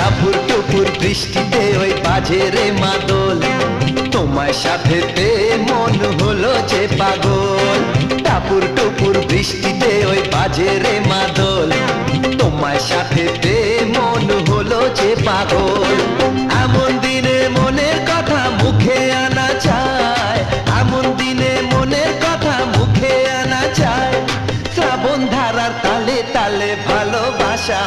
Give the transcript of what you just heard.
টাপুর টুপুর বৃষ্টিতে ওই বাজে রে মাদল। তোমার সাথে তে মন হলো যে পাগল। টাপুর টুপুর বৃষ্টিতে ওই বাজে রে মাদল। তোমার সাথে তে মন হলো যে পাগল। এমন দিনে মনের কথা মুখে আনা চায় এমন দিনে মনের কথা মুখে আনা চায় শ্রাবণ ধারার তালে তালে ভালোবাসা